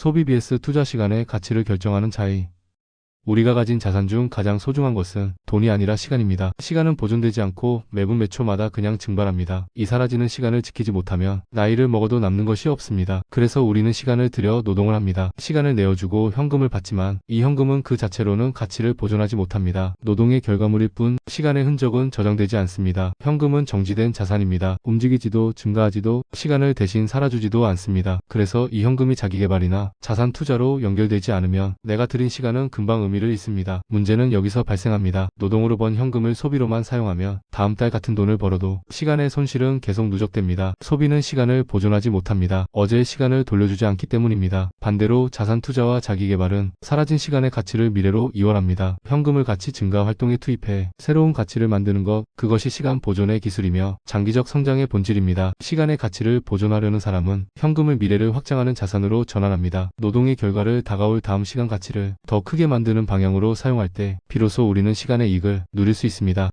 소비 vs 투자 시간의 가치를 결정하는 차이. 우리가 가진 자산 중 가장 소중한 것은 돈이 아니라 시간입니다. 시간은 보존되지 않고 매분 몇 초마다 그냥 증발합니다. 이 사라지는 시간을 지키지 못하면 나이를 먹어도 남는 것이 없습니다. 그래서 우리는 시간을 들여 노동을 합니다. 시간을 내어주고 현금을 받지만 이 현금은 그 자체로는 가치를 보존하지 못합니다. 노동의 결과물일 뿐 시간의 흔적은 저장되지 않습니다. 현금은 정지된 자산입니다. 움직이지도 증가하지도 시간을 대신 살아주지도 않습니다. 그래서 이 현금이 자기 개발이나 자산 투자로 연결되지 않으면 내가 들인 시간은 금방 의미를 잃습니다. 문제는 여기서 발생합니다. 노동으로 번 현금을 소비로만 사용하면 다음 달 같은 돈을 벌어도 시간의 손실은 계속 누적됩니다. 소비는 시간을 보존하지 못합니다. 어제의 시간을 돌려주지 않기 때문입니다. 반대로 자산 투자와 자기 개발은 사라진 시간의 가치를 미래로 이원합니다. 현금을 가치 증가 활동에 투입해 새로운 가치를 만드는 것, 그것이 시간 보존의 기술이며 장기적 성장의 본질입니다. 시간의 가치를 보존하려는 사람은 현금을 미래를 확장하는 자산으로 전환합니다. 노동의 결과를 다가올 다음 시간 가치를 더 크게 만드는 방향으로 사용할 때 비로소 우리는 시간의 이익을 누릴 수 있습니다.